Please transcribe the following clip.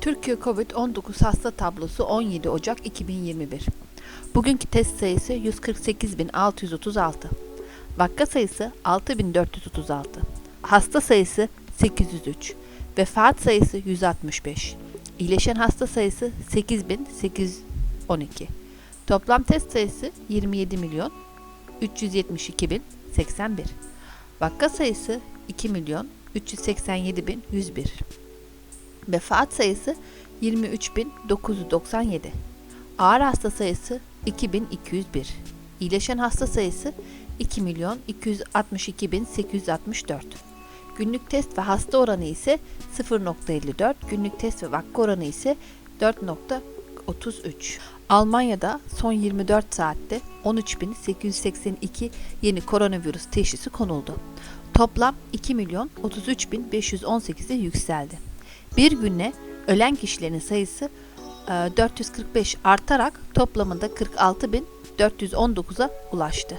Türkiye COVID-19 hasta tablosu 17 Ocak 2021. Bugünkü test sayısı 148.636. Vaka sayısı 6.436. Hasta sayısı 803. Vefat sayısı 165. İyileşen hasta sayısı 8.812. Toplam test sayısı 27 milyon 372 bin 81. Vaka sayısı 2 milyon 387 bin 101. Vefat sayısı 23.997. Ağır hasta sayısı 2201. İyileşen hasta sayısı 2 milyon 262.864. Günlük test ve hasta oranı ise 0.54, günlük test ve vaka oranı ise 4.33. Almanya'da son 24 saatte 13.882 yeni koronavirüs teşhisi konuldu. Toplam 2 milyon 33.518'e yükseldi. Bir günde ölen kişilerin sayısı e, 445 artarak toplamında 46.419'a ulaştı.